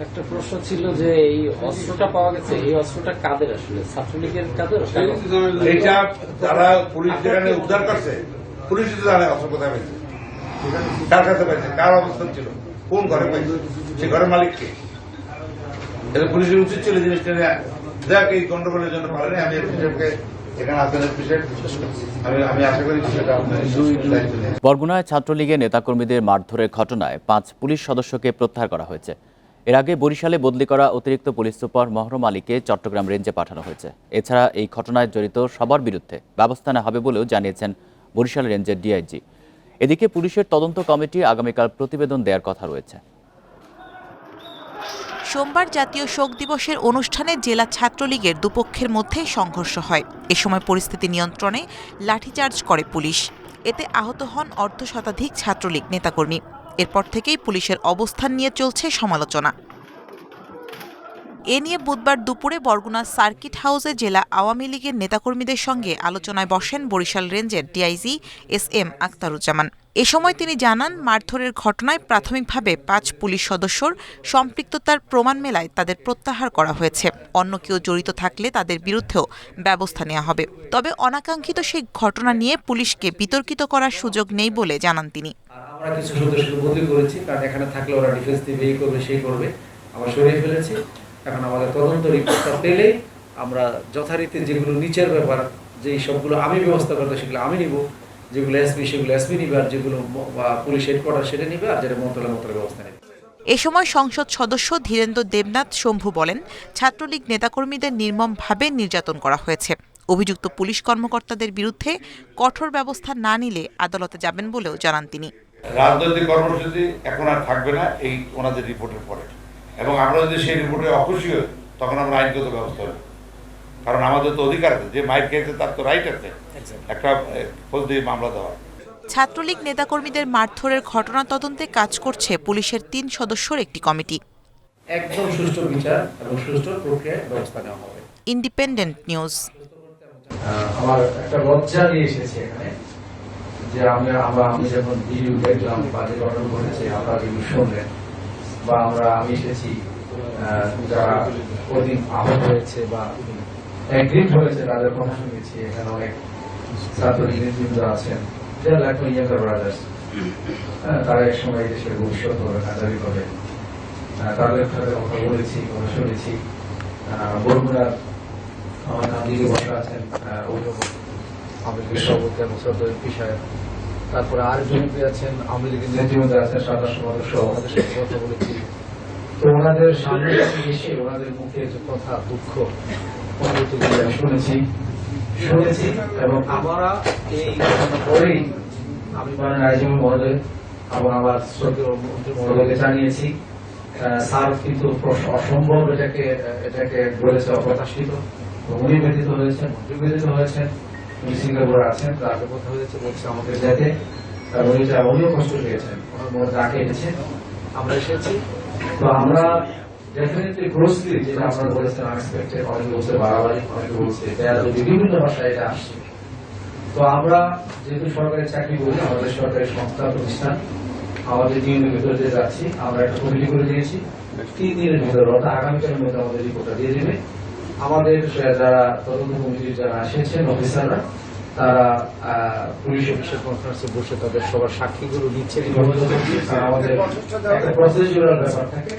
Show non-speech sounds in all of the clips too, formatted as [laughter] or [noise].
একটা প্রশ্ন ছিল যে এই অস্ত্রটা পাওয়া গেছে এই অস্ত্রটা কাদের আসলে? ছাত্রলীগের কাদের এইটা যারা পুলিশ যেখানে উদ্ধার করছে পুলিশ তো জানে অস্ত্র কোথায় কার কাছে পাইছে কার অবস্থান ছিল কোন ঘরে পাইছে সে ঘরের মালিক কে? এটা পুলিশের উচিত ছিল জিনিসটা। দেখ এই গন্ডগোলের জন্য পারেনি আমি বরগুনায় ছাত্রলীগের নেতাকর্মীদের মারধরের ঘটনায় পাঁচ পুলিশ সদস্যকে প্রত্যাহার করা হয়েছে। এর আগে বরিশালে বদলি করা অতিরিক্ত পুলিশ সুপার মহরম আলীকে চট্টগ্রাম রেঞ্জে পাঠানো হয়েছে। এছাড়া এই ঘটনায় জড়িত সবার বিরুদ্ধে ব্যবস্থা নেওয়া হবে বলেও জানিয়েছেন বরিশাল রেঞ্জের ডিআইজি। এদিকে পুলিশের তদন্ত কমিটি আগামীকাল প্রতিবেদন দেওয়ার কথা রয়েছে। সোমবার জাতীয় শোক দিবসের অনুষ্ঠানে জেলা ছাত্রলীগের দুপক্ষের মধ্যে সংঘর্ষ হয়। এ সময় পরিস্থিতি নিয়ন্ত্রণে লাঠিচার্জ করে পুলিশ। এতে আহত হন অর্ধ শতাধিক ছাত্রলীগ নেতাকর্মী। এরপর থেকেই পুলিশের অবস্থান নিয়ে চলছে সমালোচনা। এ নিয়ে বুধবার দুপুরে বরগুনা সার্কিট হাউসে জেলা আওয়ামী লীগের নেতাকর্মীদের সঙ্গে আলোচনায় বসেন বরিশাল রেঞ্জের ডিআইজি এস এম আখতারুজ্জামান এ সময় তিনি জানান, মারধরের ঘটনায় প্রাথমিকভাবে পাঁচ পুলিশ সদস্যর সম্পৃক্ততার প্রমাণ মেলায় তাদের প্রত্যাহার করা হয়েছে। অন্য কেউ জড়িত থাকলে তাদের বিরুদ্ধেও ব্যবস্থা নেওয়া হবে। তবে অনাকাঙ্ক্ষিত সেই ঘটনা নিয়ে পুলিশকে বিতর্কিত করার সুযোগ নেই বলে জানান তিনি। আমরা কিছু সদস্যকে বদলি করেছি, কারণ এখানে থাকলে ওরা ডিফেন্স এই করবে, সেই করবে। আমরা সরিয়ে ফেলেছি। এখন আমাদের তদন্ত রিপোর্টটা পেলে আমরা যথারীতি যেগুলো নিচের ব্যাপার যেই সবগুলো আমি ব্যবস্থা করতে সেগুলো আমি নিব যেগুলো এসপি সেগুলো এসপি নিবে আর যেগুলো বা পুলিশ হেডকোয়ার্টার সেটা নিবে আর যেটা মন্ত্রণালয় মন্ত্রণালয় ব্যবস্থা নেবে। এ সময় সংসদ সদস্য ধীরেন্দ্র দেবনাথ শম্ভু বলেন ছাত্রলীগ নেতাকর্মীদের নির্মমভাবে নির্যাতন করা হয়েছে। অভিযুক্ত পুলিশ কর্মকর্তাদের বিরুদ্ধে কঠোর ব্যবস্থা না নিলে আদালতে যাবেন বলেও জানান তিনি। রাজনৈতিক কর্মসূচি এখন আর থাকবে না এই ওনাদের রিপোর্টের পরে। এবং আমরা যদি সেই রিপোর্টে অখুশি হই তখন আমরা আইনগত ব্যবস্থা নেব। কারণ আমাদের তো অধিকার আছে যে মাইক খেয়েছে তার তো রাইট আছে। একটা ফৌজদারি মামলা দেওয়া। ছাত্রলীগ নেতাকর্মীদের মারধরের ঘটনা তদন্তে কাজ করছে পুলিশের তিন সদস্যর একটি কমিটি। একদম সুষ্ঠু বিচার এবং সুষ্ঠু প্রক্রিয়ায় ব্যবস্থা নেওয়া হবে। Independent news. আমার একটা লজ্জা নিয়ে এসেছি এখানে যে আমি আমরা আমি যখন ভিডিও দেখলাম বাজে ঘটনা ঘটেছে আমরা ভিডিও শুনলেন। বা আমরা আমি এসেছি যারা ওদিন আহত হয়েছে বা অ্যাগ্রিড হয়েছে তাদের কথা শুনেছি, এখানে অনেক ছাত্রলীগ নেতৃবৃন্দ আছেন। তারা এক সময় দেশের ভবিষ্যৎ হবে করে। তাদের সাথে কথা বলেছি, কথা শুনেছি। বরগুনার আমার নাম দিকে বসা আছেন অভিভাবক লীগের সভাপতি তারপরে আরেকজন এমপি আছেন আওয়ামী লীগের আছেন সাদা সদস্য। ওনাদের সাথে কথা বলেছি। তো ওনাদের সামনে এসে ওনাদের মুখে যে কথা দুঃখ শুনেছি। শুনেছি এবং আমরা এই ঘটনা পরেই আমি মানে আইজিপি মহোদয় এবং আমার মহোদয়কে জানিয়েছি স্যার কিন্তু অসম্ভব এটাকে এটাকে বলেছে অপ্রত্যাশিত উনি ব্যতীত হয়েছেন মন্ত্রী ব্যতীত হয়েছেন। উনি সিঙ্গাপুরে আছেন তাকে কথা হয়েছে, বলছে আমাকে যেতে এবং এটা উনিও কষ্ট পেয়েছেন। ওনার মনে ডাকে এসেছে আমরা এসেছি। তো আমরা এটা আসছে। তো আমরা যেহেতু সরকারি চাকরি করি, আমাদের সরকারি সংস্থা প্রতিষ্ঠান, আমাদের নিয়মের ভিতরে যাচ্ছি। আমরা একটা কমিটি করে দিয়েছি। তিন দিনের ভিতরে, অর্থাৎ আগামীকালের মধ্যে আমাদের রিপোর্টটা দিয়ে দেবে। আমাদের যারা তদন্ত কমিটির যারা এসেছেন অফিসাররা তারা পুলিশ অফিসার কনফারেন্সে বসে তাদের সবার সাক্ষীগুলো নিচ্ছে। আমাদের একটা প্রসিডিউরাল ব্যাপার থাকে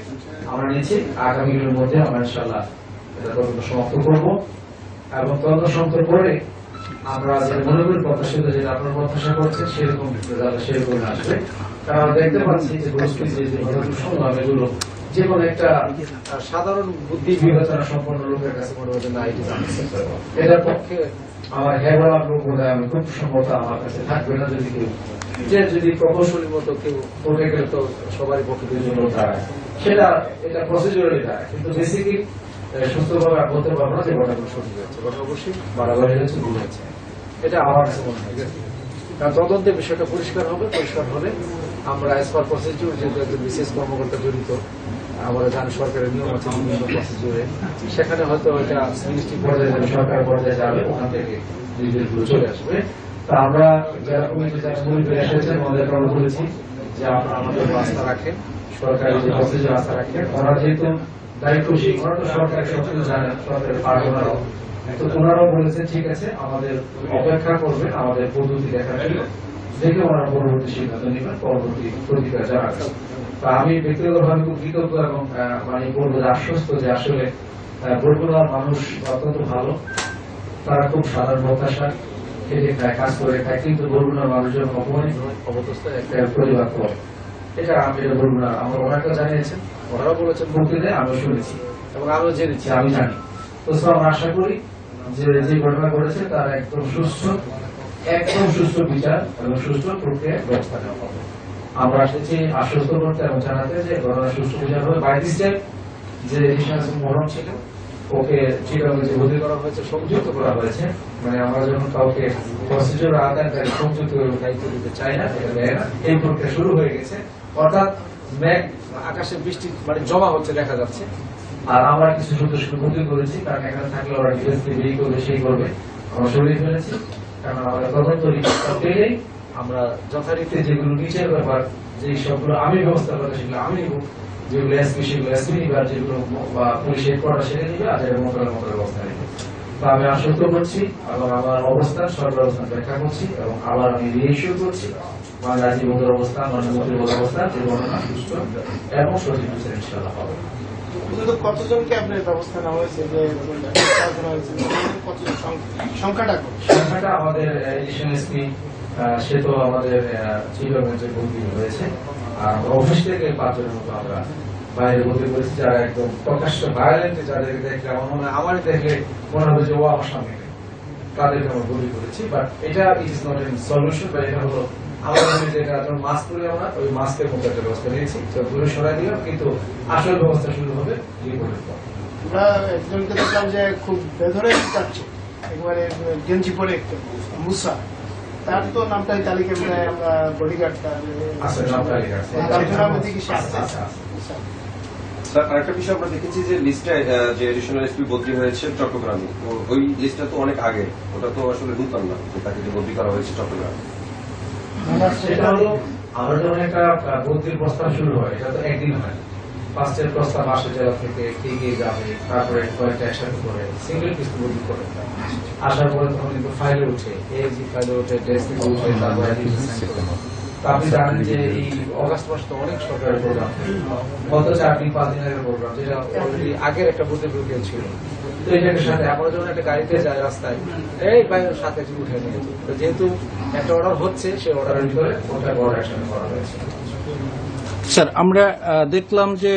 আমরা নিচ্ছি। আগামীকালের মধ্যে আমরা ইনশাল্লাহ এটা তদন্ত সমাপ্ত করব। এবং তদন্ত সমাপ্ত করে আমরা যেটা মনে করি প্রত্যাশিত যেটা আপনার প্রত্যাশা করছেন সেরকম সেরকম আসবে। কারণ দেখতে পাচ্ছি যে গোষ্ঠীর যে যে ঘটনা শুনলাম এগুলো যে কোনো একটা সাধারণ বুদ্ধি বিবেচনা সম্পন্ন লোকের কাছে মনে না এটি এটার পক্ষে আমার লোক বোধ আমি খুব সম্ভবত আমার কাছে থাকবে না যদি কেউ যে যদি প্রকৌশলী মতো কেউ করতে গেলে তো সবারই পক্ষে দুজন দাঁড়ায় সেটা এটা প্রসিডিউরালি দাঁড়ায় কিন্তু বেসিকলি সুস্থভাবে আর বলতে পারব না যে ঘটনাগুলো সঠিক হয়েছে। ঘটনা অবশ্যই বাড়াবাড়ি হয়েছে ভুল হয়েছে। এটা আমার কাছে মনে হয় কারণ তদন্তের বিষয়টা পরিষ্কার হবে পরিষ্কার হলে আমরা এস পার প্রসিডিউর যেহেতু একজন বিশেষ কর্মকর্তা জড়িত আমরা জানি সরকারের নিয়ম আছে সেখানে হয়তো এটা মিনিস্ট্রি পর্যায়ে যাবে সরকার পর্যায়ে যাবে ওখান থেকে নির্দেশগুলো চলে আসবে। তা আমরা যারা কমিটি, যারা করে এসেছেন, আমাদের আমরা বলেছি যে আপনারা আমাদের বাস্তা রাখেন, সরকারি যে প্রসিজার আছে রাখেন। ওনারা যেহেতু দায়িত্বশীল, ওনারা তো সরকারের সব কিছু জানেন, সরকারের পার্টনারও তো ওনারাও বলেছে ঠিক আছে, আমাদের অপেক্ষা করবেন, আমাদের পদ্ধতি দেখার জন্য। দেখে ওনারা পরবর্তী সিদ্ধান্ত নেবেন, পরবর্তী প্রতিকার জানাবেন। তা আমি ব্যক্তিগতভাবে খুব কৃতজ্ঞ এবং মানে বলব যে আশ্বস্ত যে আসলে আহ, বরগুনার মানুষ অত্যন্ত ভালো। তারা খুব সাধারণ প্রত্যাশা খেটে খায় কাজ করে খায় কিন্তু বরগুনার মানুষজন অপমানিত অবস্থ একটা প্রতিবাদ করে। এটা আমি এটা বলব না আমার ওনাকে জানিয়েছেন ওনারাও বলেছেন। বক্তৃতায় আমিও শুনেছি এবং আমিও জেনেছি। আমি জানি। তো সব আমরা আশা করি যে যে ঘটনা ঘটেছে তার একদম সুস্থ একদম সুস্থ বিচার এবং সুস্থ প্রক্রিয়া ব্যবস্থা নেওয়া হবে। আমরা এসেছি আশ্বস্ত করতে এবং জানাতে যে বিচার হবে। বাই যে মরণ ছিল, ওকে করা হয়েছে, সংযুক্ত করা হয়েছে। মানে আমরা যখন কাউকে সংযুক্ত দায়িত্ব দিতে চাই না এই প্রক্রিয়া শুরু হয়ে গেছে। অর্থাৎ মেঘ আকাশে বৃষ্টি মানে জমা হচ্ছে, দেখা যাচ্ছে। আর আমরা কিছু সদস্য বদলি করেছি, কারণ এখানে থাকলে ওরা ডিফেন্স করবে সেই করবে। আমরা সরিয়ে ফেলেছি, কারণ তদন্ত রিপোর্টটা পেলেই আমরা যথারীতি যেগুলো নিচের ব্যাপার যে সবগুলো আমি ব্যবস্থা করতে সেগুলো আমি নিব। যেগুলো এসপি সেগুলো এসপি নিবে আর যেগুলো বা পুলিশ হেড কোয়ার্টার সেটা নিবে আর যেটা মোটরের মতো ব্যবস্থা নিবে। তো আমি আশ্বস্ত করছি এবং আমার অবস্থান সরকার অবস্থান ব্যাখ্যা করছি এবং আবার আমি রিইস্যু করছি। আমার রাজীব বন্ধুর অবস্থান মন্ত্রীর অবস্থান যে ঘটনা সুস্থ এবং সঠিক ইনশাল্লাহ হবে কতজনকে আপনার ব্যবস্থা নেওয়া হয়েছে? যে করা সংখ্যাটা সংখ্যাটা আমাদের এডিশন এসপি সে তো আমাদের অফিসের বদলি হয়েছে আর অফিস থেকে পাঁচজনের মতো আমরা বাইরে বদলি করেছি, যারা একদম প্রকাশ্য ভায়োলেন্ট যাদেরকে দেখলে আমার মনে আমারই দেখলে মনে হবে যে ও আমার সামনে তাদেরকে আমরা বদলি করেছি। বাট এটা ইস নট এন সলিউশন বা এটা হলো আমাদের যেটা মাস্ক পরে আমরা ওই মাস্কের মতো একটা ব্যবস্থা নিয়েছি। তো সরাই দিলাম কিন্তু আসল ব্যবস্থা শুরু হবে রিপোর্টের পর। আমরা একজনকে দেখলাম যে খুব বেধরে যাচ্ছে একবারে গেঞ্জি পরে একটু মুসা। তার তো নামটা এই তালিকায় আমরা বডিগার্ডটা আসলে নাম তালিকা সে আচ্ছা, আচ্ছা, আচ্ছা। স্যার আরেকটা বিষয় আমরা দেখেছি যে লিস্টে যে এডিশনাল এসপি বদলি হয়েছে চট্টগ্রামে। ওই লিস্টটা তো অনেক আগে। ওটা তো আসলে নূতন না তাকে যে বদলি করা হয়েছে চট্টগ্রামে। সেটা হলো আমরা যখন একটা বদলির প্রস্তাব শুরু হয়। এটা তো একদিন হয়। ফার্স্টের প্রস্তাব আসে জেলা থেকে কে যাবে তারপরে কয়েকটা একসাথে করে সিঙ্গেল করে আসার পরে তখন কিন্তু ফাইলে উঠে এজি ফাইলে উঠে ডেস্ক উঠে তারপরে আপনি জানেন যে এই অগাস্ট মাস তো অনেক সরকারের প্রোগ্রাম গত চার দিন পাঁচ দিন আগের প্রোগ্রাম যেটা অলরেডি আগের একটা বদলি প্রক্রিয়া ছিল। তো এটার সাথে আমরা যখন একটা গাড়িতে যাই রাস্তায় এই বাইরের সাথে উঠে নিয়ে তো যেহেতু একটা অর্ডার হচ্ছে সেই অর্ডারের ভিতরে ওটা বড় অ্যাকশন করা হয়েছে। স্যার, আমরা দেখলাম যে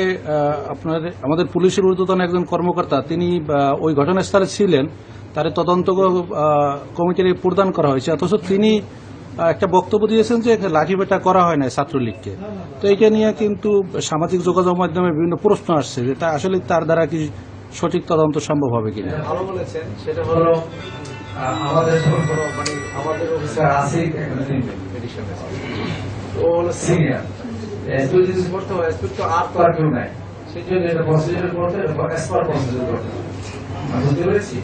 আপনার, আমাদের পুলিশের ঊর্ধ্বতন একজন কর্মকর্তা, তিনি ওই ঘটনাস্থলে ছিলেন। তার তদন্ত কমিটির প্রদান করা হয়েছে। অথচ তিনি একটা বক্তব্য দিয়েছেন যে লাঠিপেটা করা হয় না ছাত্রলীগকে। তো এইটা নিয়ে কিন্তু সামাজিক যোগাযোগ মাধ্যমে বিভিন্ন প্রশ্ন আসছে যে, তা আসলে তার দ্বারা কি সঠিক তদন্ত সম্ভব হবে কিনা? ভালো বলেছেন। সেটা হলো আমাদের মানে আমাদের অফিসার এডিশন ও হলো সিনিয়র এসপি যদি করতে হয় এসপি তো আর তো আর কেউ নাই সেই জন্য এটা প্রসিডিউর করতে এসপার প্রসিডিউর করতে হবে। আমি বুঝতে পেরেছি?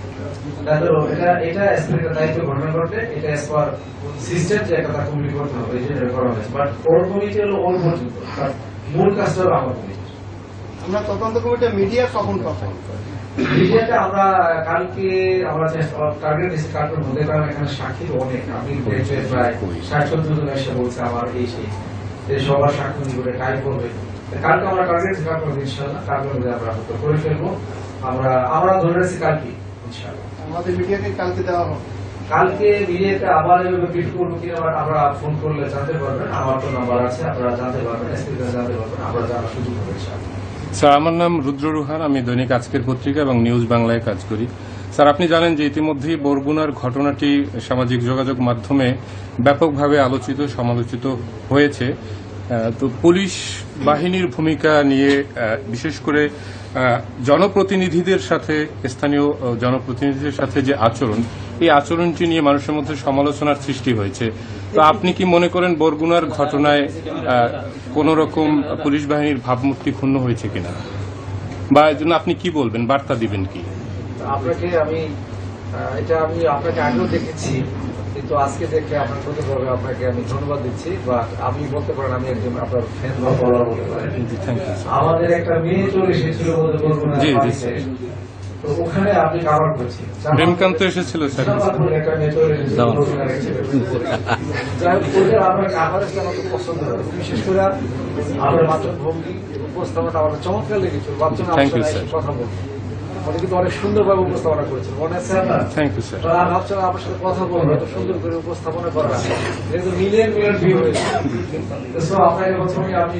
তাহলে এটা এটা এসপির দায়িত্ব এটা এসপার সিস্টেম যে একটা কমিটি করতে হবে এই জন্য এটা করা হয়েছে। বাট ওর কমিটি হলো ওর পর্যন্ত মূল কাজটা হলো আমার কমিটি আমরা তদন্ত কমিটি মিডিয়া কখন কখন মিডিয়াটা আমরা কালকে আমরা টার্গেট মধ্যে কারণ এখানে সাক্ষী অনেক। আমি প্রায় ষাট সত্তর জন এসে বলছে আমার এই সেই। সবার সাক্ষী নিবে টাইপ করবে। কালকে আমরা টার্গেট দিচ্ছি কালকে ইনশাল্লাহ মধ্যে আমরা হয়তো করে ফেলব। আমরা আমরা ধরে রাখছি কালকে ইনশাল্লাহ আমাদের মিডিয়াকে কালকে দেওয়া হবে। কালকে মিডিয়াতে আবার করব কিনা আবার আমরা ফোন করলে জানতে পারবেন। আমার তো নাম্বার আছে আপনারা জানতে পারবেন জানতে পারবেন আমরা জানার সুযোগ হবে স্যার আমার নাম রুদ্র রুহান। আমি দৈনিক আজকের পত্রিকা এবং নিউজ বাংলায় কাজ করি। স্যার, আপনি জানেন যে ইতিমধ্যেই বরগুনার ঘটনাটি সামাজিক যোগাযোগ মাধ্যমে ব্যাপকভাবে আলোচিত, সমালোচিত হয়েছে। তো পুলিশ বাহিনীর ভূমিকা নিয়ে বিশেষ করে জনপ্রতিনিধিদের সাথে, স্থানীয় জনপ্রতিনিধিদের সাথে যে আচরণ, এই আচরণটি নিয়ে মানুষের মধ্যে সমালোচনার সৃষ্টি হয়েছে। তো আপনি কি মনে করেন বরগুনার ঘটনায় কোন রকম পুলিশ বাহিনীর ভাবমূর্তি ক্ষুণ্ণ হয়েছে কিনা? বা এর জন্য আপনি কি বলবেন? বার্তা দিবেন কি? আপনাকে আমি এটা আমি আপনাকে আগেও দেখেছি কিন্তু আজকে দেখে আপনার প্রথমভাবে আপনাকে আমি ধন্যবাদ দিচ্ছি বা আমি বলতে পারেন আমি একজন আপনার ফ্যান আমাদের একটা মেয়ে চলে এসেছিল। তো ওখানে আপনি কাভার করছেন। এসেছিল স্যার। যাই হোক, ওদের আপনার কাভারেজটা আমাকে পছন্দ হয়। বিশেষ করে আপনার মাত্র ভঙ্গি উপস্থাপনা আমার চমৎকার লেগেছিল। বাচ্চা. কথা উনি কিন্তু অনেক সুন্দরভাবে উপস্থাপনা করেছেন। মনে আছে থ্যাংক ইউ স্যার আর ভাবছিলাম আপনার সাথে কথা বলব এত সুন্দর করে উপস্থাপনা করা। যেহেতু মিলিয়ন মিলিয়ন ভিউ হয়েছে। আপনাকে প্রথমে আমি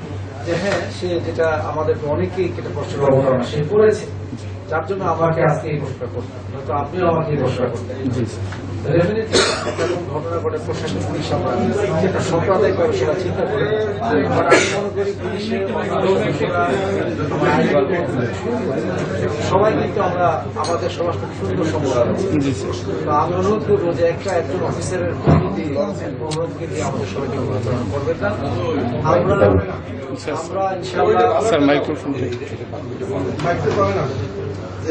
যে হ্যাঁ সে যেটা আমাদের অনেকেই এটা কষ্ট অবতারণা সে করেছে। যার জন্য আমাকে আজকে এই প্রশ্নটা করতে হবে। নয়তো আপনিও আমাকে এই প্রশ্নটা করতেন ঘটনা ঘটে প্রশাসন পুলিশ আমরা একটা সাম্প্রদায়িক ব্যবসা চিন্তা করে But আমি করি পুলিশের সবাই কিন্তু আমরা আমাদের সমাজটা সুন্দর সম্পর্ক আমি অনুরোধ করব যে একটা একজন অফিসারের প্রতি অনুরোধকে দিয়ে আমাদের সবাইকে অনুসরণ করবেন না আমরা আমরা ইনশাআল্লাহ স্যার মাইক্রোফোন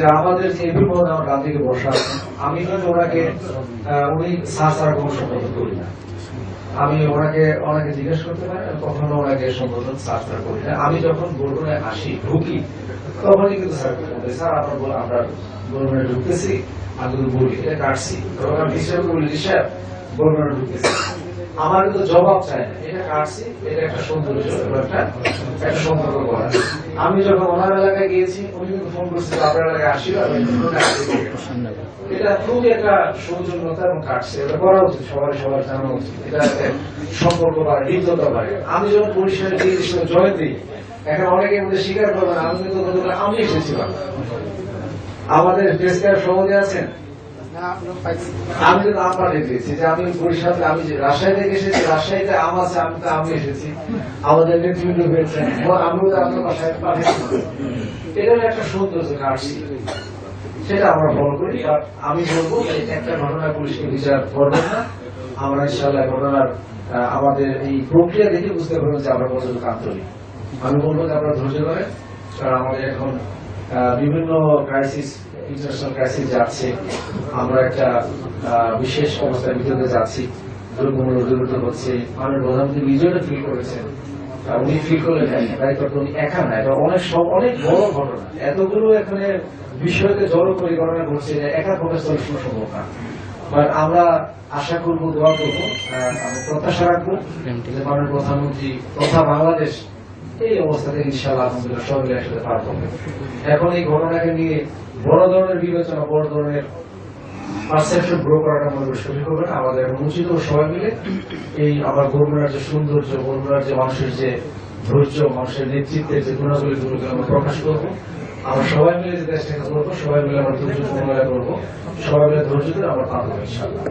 যে আমাদের যে এমপি মহোদয় আমার ডান দিকে বসা আমি কিন্তু ওনাকে উনি সার কোনো সম্বোধন করি না। আমি ওনাকে ওনাকে জিজ্ঞেস করতে পারি কখনো ওনাকে সম্বোধন সার সারা করি না। আমি যখন গোলগুনায় আসি, ঢুকি, তখনই কিন্তু স্যার বলে, স্যার, আপনার বল, আমরা গোলগুনায় ঢুকতেছি, আমি কিন্তু বলি, এটা কাটছি। তখন আমি বলি যে স্যার গোলগুনায় ঢুকতেছি। আমার কিন্তু জবাব চাই না। এটা কাটছি এটা একটা সৌন্দর্য একটা সম্পর্ক করা। আমি যখন ওনার এলাকায় গিয়েছি, উনি কিন্তু ফোন করছিল আপনার এলাকায় আসি। এটা খুবই একটা সৌজন্যতা এবং কাটছে এটা করা উচিত সবার সবার জানা উচিত। এটা সম্পর্ক বাড়ে হৃদ্যতা বাড়ে আমি যখন দিয়ে জয়েন দিই, এখন অনেকে মধ্যে স্বীকার করবেন, আমি কিন্তু আমি এসেছিলাম। আমাদের প্রেসকার সহজে আছেন আমি তো নাম পাঠিয়ে দিয়েছি যে আমি বরিশাল আমি রাজশাহী থেকে এসেছি আম আছে আমি তো আমি এসেছি। আমাদের আমিও আপনার বাসায় পাঠিয়েছি এটার একটা সৌন্দর্য কাটছি সেটা আমরা ফলো করি আমি বলব একটা ঘটনা পুলিশকে বিচার করবেন না। আমরা ইনশাল্লাহ ঘটনার আমাদের এই প্রক্রিয়া দেখে বুঝতে পারবেন যে আমরা কতটুকু আন্তরিক। আমি বলব যে আমরা ধৈর্য ধরে কারণ আমাদের এখন বিভিন্ন ক্রাইসিস ইন্টারন্যাশনাল ক্রাইসিস যাচ্ছে। আমরা একটা বিশেষ অবস্থার ভিতরে যাচ্ছি। দুর্বৃত্ত হচ্ছে। মাননীয় প্রধানমন্ত্রী নিজেও ফিল করেছেন। উনি ফিল করলেন দায়িত্ব উনি একা না, এটা অনেক সব- অনেক বড় ঘটনা। এতগুলো এখানে বিষয়কে জড়ো পরিকল্পনা ঘটছে যে একা প্রকাশ করা সম্ভব না। আমরা আশা করব, দোয়া করব প্রত্যাশা রাখব যে মাননীয় প্রধানমন্ত্রী তথা বাংলাদেশ এই অবস্থাতে থেকে ইনশাআল্লাহ আলহামদুলিল্লাহ সব মিলে একসাথে পার করবে। এখন এই ঘটনাকে নিয়ে বড় ধরনের বিবেচনা, বড় ধরনের আমাদের সবাই মিলে এই আমার সৌন্দর্য যে মানুষের যে ধৈর্য যে আমরা প্রকাশ করব। আমরা সবাই মিলে করব সবাই মিলে করব সবাই মিলে ইনশাল্লাহ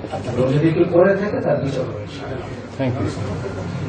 যদি কেউ করে থাকে তার বিচার ইনশাল্লাহ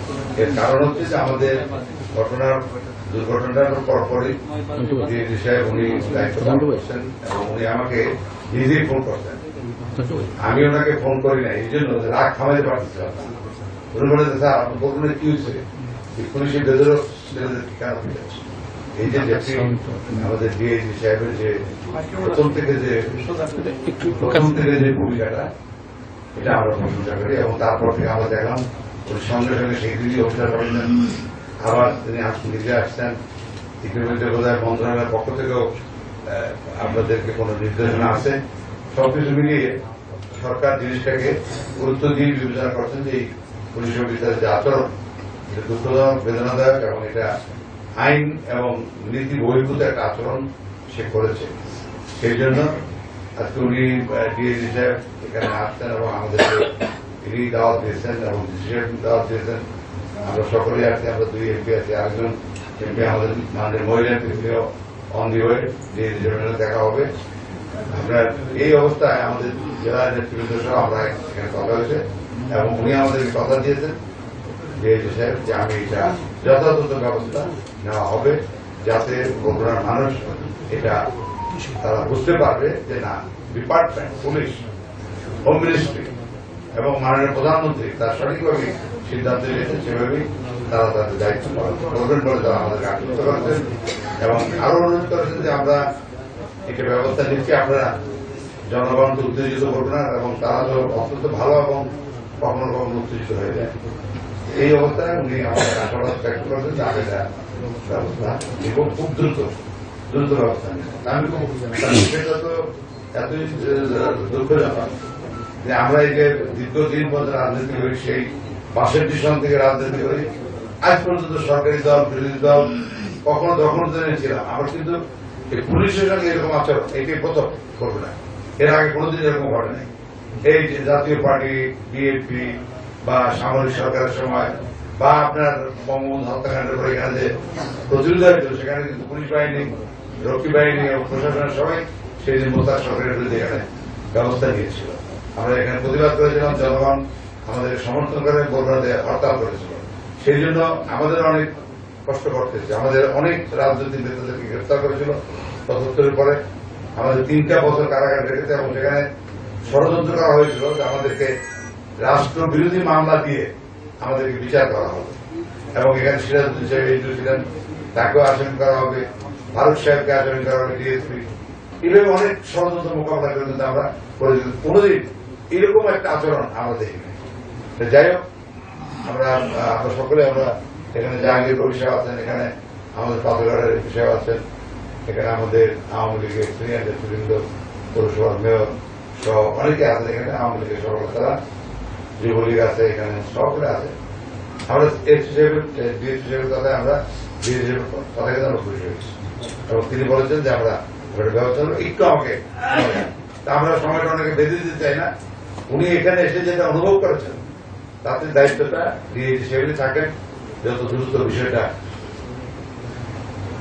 এর কারণ হচ্ছে যে আমাদের ঘটনার দুর্ঘটনার পরপরই ডিএসপি সাহেব উনি দায়িত্ব করছেন এবং উনি আমাকে নিজেই ফোন করতেন আমি ওনাকে ফোন করি না এই জন্য রাগ থামাইতে পারতেছিলাম উনি বলেছে স্যার আপনি বলুন কি হয়েছে? এই পুলিশের বেদরও কেন এই যে ডেপুটি আমাদের ডিআইজি সাহেবের যে প্রথম থেকে যে প্রথম থেকে যে ভূমিকাটা এটা আমরা প্রশংসা করি এবং তারপর থেকে আমরা দেখলাম উনি সঙ্গে সঙ্গে সেই দিনই করলেন। আবার তিনি নিজে আসছেন। ইতিমধ্যে বোধ হয় মন্ত্রণালয়ের পক্ষ থেকেও আপনাদেরকে কোনো নির্দেশনা আছে। সবকিছু মিলিয়ে সরকার জিনিসটাকে গুরুত্ব দিয়ে বিবেচনা করছেন যে পুলিশ অফিসারের যে আচরণ, এটা দুঃখজনক, বেদনাদায়ক এবং এটা আইন এবং নীতি বহির্ভূত একটা আচরণ সে করেছে। সেই জন্য আজকে উনি ডিএসি সাহেব এখানে আসছেন এবং আমাদেরকে তিনি দাওয়াত দিয়েছেন এবং দাওয়াত দিয়েছেন। আমরা সকলেই আছি, আমরা দুই এমপি আছি, আরেকজন এমপি আমাদের মাননীয় মহিলা এমপিও অন দি ওয়ে সাহেবের দেখা হবে। আমরা এই অবস্থায় আমাদের জেলা নেতৃবৃন্দ সহ আমরা এখানে কথা হয়েছে এবং উনি আমাদেরকে কথা দিয়েছেন। সাহেব, যে আমি এটা যথাযথ ব্যবস্থা নেওয়া হবে যাতে বগুড়ার মানুষ এটা তারা বুঝতে পারবে যে না, ডিপার্টমেন্ট, পুলিশ, হোম মিনিস্ট্রি এবং মাননীয় প্রধানমন্ত্রী তার সঠিকভাবে সিদ্ধান্ত নিয়েছেন সেভাবেই তারা তাদের দায়িত্ব পালন করবেন বলে তারা আমাদেরকে আশ্বস্ত করেছেন। এবং আরও অনুরোধ করেছেন যে আমরা একটা ব্যবস্থা নিচ্ছি আপনারা জনগণকে উত্তেজিত করবেন না এবং তারা তো অত্যন্ত ভালো এবং কখনো কখনো উত্তেজিত হয়ে যায়। এই অবস্থায় উনি আমাদের আশাবাদ ব্যক্ত করেছেন যে এটা ব্যবস্থা নিব খুব দ্রুত দ্রুত ব্যবস্থা নেব। আমি খুব [coughs] এতই দুঃখজনক যে আমরা এই যে দীর্ঘদিন পর রাজনীতি করি, সেই বাষট্টি সন থেকে রাজনীতি করি, আজ পর্যন্ত সরকারি দল, বিরোধী দল, কখনো দখল ছিলাম আমরা কিন্তু পুলিশের সঙ্গে এরকম আচরণ এটি প্রথম করবে না এর আগে কোনোদিন এরকম ঘটে নাই। এই যে জাতীয় পার্টি, বিএনপি বা সামরিক সরকারের সময়, বা আপনার বঙ্গবন্ধু হত্যাকাণ্ডের পরে এখানে যে প্রতিরোধ হয়েছিল সেখানে কিন্তু পুলিশ বাহিনী, রক্ষী বাহিনী এবং প্রশাসনের সবাই সেই দিন মোস্তাক সরকারের বিরুদ্ধে এখানে ব্যবস্থা নিয়েছিল। আমরা এখানে প্রতিবাদ করেছিলাম, জনগণ আমাদের সমর্থন করে বগুড়াতে হরতাল করেছিল। সেই জন্য আমাদের অনেক কষ্ট করতেছে আমাদের অনেক রাজনৈতিক নেতাদেরকে গ্রেফতার করেছিল পঁচাত্তরের পরে। আমাদের তিনটা বছর কারাগার রেখেছে এবং সেখানে ষড়যন্ত্র করা হয়েছিল যে আমাদেরকে রাষ্ট্র বিরোধী মামলা দিয়ে আমাদেরকে বিচার করা হবে। এবং এখানে সিরাজুদ্দিন সাহেব ছিলেন, তাকেও আসামি করা হবে, ভারত সাহেবকে আসামি করা হবে ডিএসপি এইভাবে অনেক ষড়যন্ত্র মোকাবিলা করে আমরা। করেছি কোনোদিন এরকম একটা আচরণ আমাদের এখানে যাই হোক, আমরা আমরা সকলে আমরা এখানে জাহাঙ্গীর কবি সাহেব আছেন, এখানে আমাদের পাথরঘাটের সাহেব আছেন, এখানে আমাদের আওয়ামী লীগের সিনিয়র নেতৃবৃন্দ, পৌরসভার মেয়র সহ অনেকে আছেন, এখানে আওয়ামী লীগের সভাপতিরা যুবলীগ আছে, এখানে সকলে আছে। আমরা এস হিসেবে ডিএস হিসেবে কথায় আমরা ডিএস হিসেবে কথা কিন্তু আমরা খুশি হয়েছি এবং তিনি বলেছেন যে আমরা ওটা ব্যবস্থা একটু আমাকে আমরা সময়টা অনেকে বেঁধে দিতে চাই না। উনি এখানে এসে যেটা অনুভব করেছেন তাতে দায়িত্বটা ডিএস হিসেবে থাকেন যত দ্রুত বিষয়টা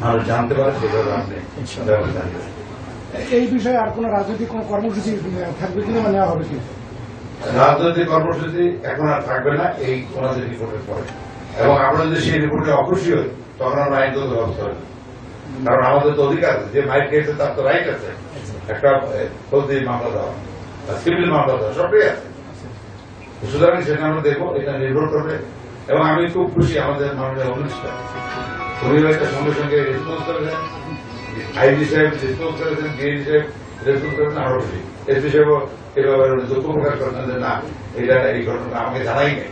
মানুষ জানতে পারে সেভাবে আপনি ব্যবস্থা এই বিষয়ে আর কোন রাজনৈতিক কোন কর্মসূচি থাকবে কিনা নেওয়া হবে কিনা রাজনৈতিক কর্মসূচি এখন আর থাকবে না এই ওনাদের রিপোর্টের পরে। এবং আমরা যদি সেই রিপোর্টে অখুশি হই তখন আমরা আইনগত ব্যবস্থা হবে কারণ আমাদের তো অধিকার আছে যে মাইক খেয়েছে তার তো রাইট আছে। একটা এ, মামলা দেওয়া। এবং আমি খুব খুশি আমাদের মাননীয় অনুষ্ঠান একটা সঙ্গে সঙ্গে রেসপন্স করেছেন, আইজি সাহেব রেসপন্স করেছেন ডিএডি সাহেব রেসপন্স করেছেন, আরও খুশি। এসপি সাহেব এ দুঃখ প্রকাশ করেছেন যে, না, এটা এই ঘটনা আমাকে জানাই নাই।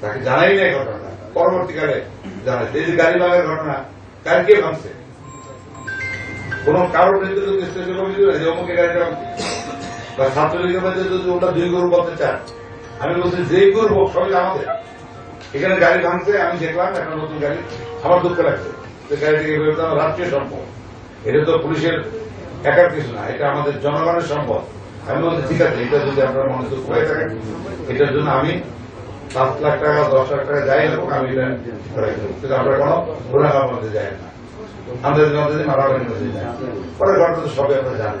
তাকে জানাই নাই ঘটনা পরবর্তীকালে জানাই এই গাড়ি ভাঙার ঘটনা কার কে ভাঙছে। কোন কারোর যে অমুকে গাড়িটা বা ছাত্রলীগের মধ্যে যদি ওটা দুই গরু চান আমি বলছি গরু হোক সবই আমাদের। এখানে গাড়ি ভাঙছে, আমি দেখলাম একটা নতুন গাড়ি আমার দুঃখ লাগছে। যে গাড়িটিকে রাষ্ট্রীয় সম্পদ। এটা তো পুলিশের একার কিছু না, এটা আমাদের জনগণের সম্পদ। আমি বলছি, ঠিক আছে, এটা যদি আপনার মনে দুঃখ হয়ে থাকে এটার জন্য আমি পাঁচ লাখ টাকা, দশ লাখ টাকা যাই হোক, আমি এটা কিন্তু আমরা কোনো গুণাগার মধ্যে যাই না। আমাদের মারামারির মধ্যে যাই পরে ঘটনা তো সবাই আমরা জানি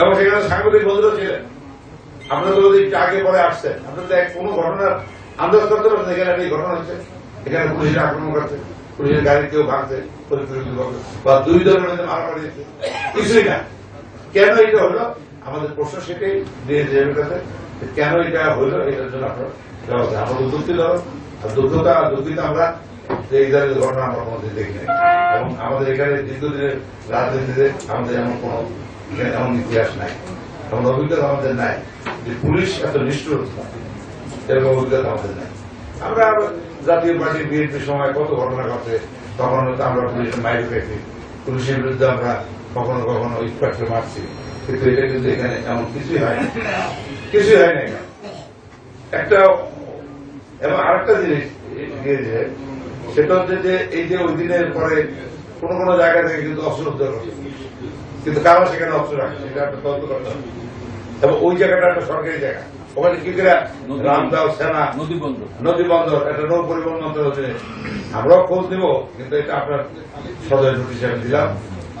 এবং সেখানে সাংবাদিক বন্ধুরা ছিলেন আপনারা তো একটু আগে পরে আসছেন আপনারা তো এক কোনো ঘটনার আন্দাজ করতে পারছেন এখানে এই ঘটনা হচ্ছে। এখানে পুলিশের আক্রমণ করছে, পুলিশের গাড়ি কেউ ভাঙছে বা দুই দলের মধ্যে মারামারি কিছুই না। কেন এটা হলো? আমাদের প্রশ্ন সেটাই ডিএসি এর কাছে কেন এটা হইল এটার জন্য আপনার ব্যবস্থা আমরা দুঃখিত, আর দুঃখতা আর দুঃখিত আমরা এই ধরনের ঘটনা আমরা মধ্যে দেখি এবং আমাদের এখানে দীর্ঘদিনের রাজনীতিতে আমাদের এমন কোনো এমন ইতিহাস নাই। এমন অভিজ্ঞতা আমাদের নাই। যে পুলিশ এত নিষ্ঠুর, এরকম অভিজ্ঞতা আমাদের নাই। আমরা জাতীয় পার্টি বিএনপির সময় কত ঘটনা ঘটে, তখন হয়তো আমরা পুলিশের মাইল পেয়েছি। পুলিশের বিরুদ্ধে আমরা কখনো কখনো ইস্পাটকে মারছি। কিন্তু এটা কিন্তু এখানে এমন কিছুই হয় না। কিছুই হয় না একটা, এবং আরেকটা জিনিস দিয়েছে সেটা হচ্ছে যে এই যে ওই দিনের পরে কোন কোন জায়গা থেকে কিন্তু অস্ত্র কিন্তু কারও সেখানে অস্ত্র রাখে? সেটা একটা তদন্ত করতে হবে এবং ওই জায়গাটা একটা সরকারি জায়গা। ওখানে কি করে? রামদাও সেনা। নদী বন্দর। নদী বন্দর একটা নৌ পরিবহন মন্ত্রণ হচ্ছে আমরাও খোঁজ নিব কিন্তু এটা আপনার সদয় নোটিশ আমি দিলাম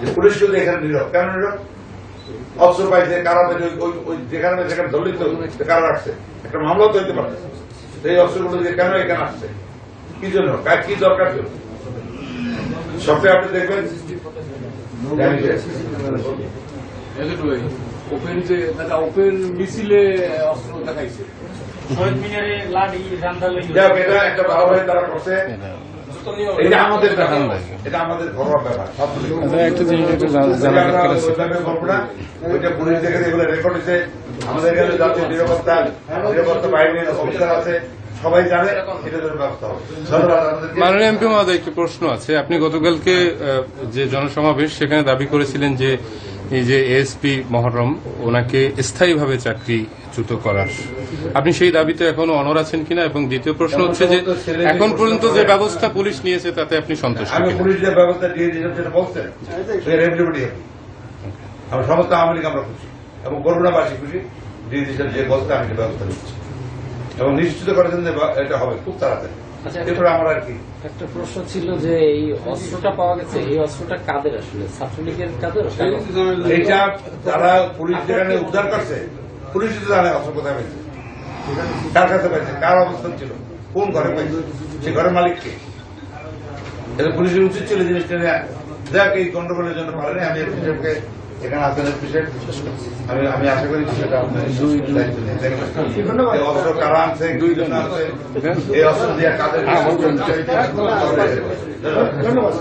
যে পুলিশ যদি এখানে নীরব কেন নীরব? অস্ত্র পাইছে কারা পাইছে ওই- যেখানে সেখানে ধরলি তো যে কারা রাখছে? একটা মামলা তো হইতে পারছে তো এই অস্ত্রগুলো যে কেন এখানে আসছে? কি জন্য? কার কি দরকার ছিল? সবটাই আপনি দেখবেন। ওপেন যে দাদা ওপেন মিছিলে অস্ত্র দেখাইছে। শহীদ মিনারে লাঠি রান্দাল যাই হোক, এটা একটা ভালোভাবে তারা করছে। এটা আমাদের ব্যাপার। এটা আমাদের ঘরোয়া ব্যাপার। একটা জিনিস একটু ওইটা আমরা ওইভাবে বলব না। ওইটা পুলিশ দেখে এগুলো রেকর্ড হয়েছে আমাদের এখানে জাতীয় নিরাপত্তা নিরাপত্তা বাহিনীর অফিসার আছে। সবাই জানে এটা ব্যবস্থা হবে। মাননীয় এমপি মহোদয় একটি প্রশ্ন আছে। আপনি গতকালকে যে জনসমাবেশ সেখানে দাবি করেছিলেন যে এই যে এএসপি মহরম ওনাকে স্থায়ীভাবে চাকরিচ্যুত করার। আপনি সেই দাবিতে এখনও অনর আছেন কিনা? এবং দ্বিতীয় প্রশ্ন হচ্ছে যে এখন পর্যন্ত যে ব্যবস্থা পুলিশ নিয়েছে তাতে আপনি সন্তুষ্ট আমি কিনা? পুলিশের ব্যবস্থা দিয়ে দিয়েছেন সেটা বলছেন আমরা সমস্ত আওয়ামী লীগ আমরা খুশি। এবং করোনাবাসী খুশি। দিয়েছেন যে বলতে আমি ব্যবস্থা নিচ্ছি। এবং নিশ্চিত করেছেন যে এটা হবে খুব তাড়াতাড়ি। আচ্ছা এরপরে আমরা আর কি? একটা প্রশ্ন ছিল যে এই অস্ত্রটা পাওয়া গেছে এই অস্ত্রটা কাদের আসলে? ছাত্রলীগের কাদের এইটা যারা পুলিশ যেখানে উদ্ধার করছে পুলিশ তো জানে অস্ত্র কোথায় পাইছে কার কাছে পাইছে কার অবস্থান ছিল? কোন ঘরে পাইছে সে ঘরের মালিক কে? এটা পুলিশের উচিত ছিল জিনিসটা দেখ এই গন্ডগোলের জন্য পারেনি আমি এখানে আসেন এসপি আমি আমি আশা করি সেটা আপনার অস্ত্র কারা আনছে দুই জন। আছে এই অস্ত্র দিয়ে কাদের ধন্যবাদ।